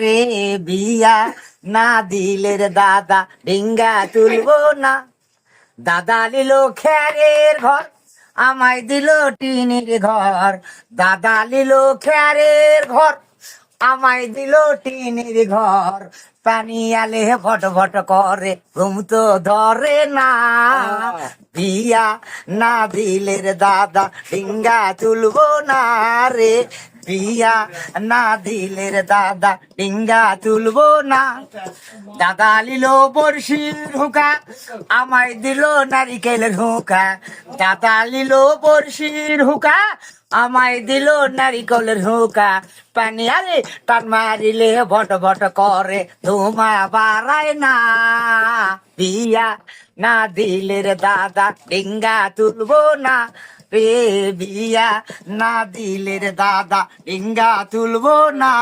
রে বিয়া না দিলের দাদা ডিঙ্গা তুলবো না। দাদা নিল খেরের ঘর, আমায় দিল টিনের ঘর। দাদা নিল খেরের ঘর, আমায় দিল টিনের ঘর। পানি আলে ফট ফট করে, ঘুম তো ধরে না। বিয়া না দিলের দাদা ডিঙ্গা তুলবো না রে। বিয়া না দিলের দাদা ডিঙ্গা তুলবো না। দাদা লিল বর্ষির হুকা, আমায় দিল নারিকেলের হুকা। দাদা লিল বর্ষির হুকা, আমায় দিল নারিকেলের হুকা। পানি আলে টান মারিলে ভট ভট করে, ধুমা বাড়ায় না। বিয়া না দিলের দাদা ডিঙ্গা তুলবো না। বিয়া না দিলের দাদা ডিঙ্গা তুলবো না।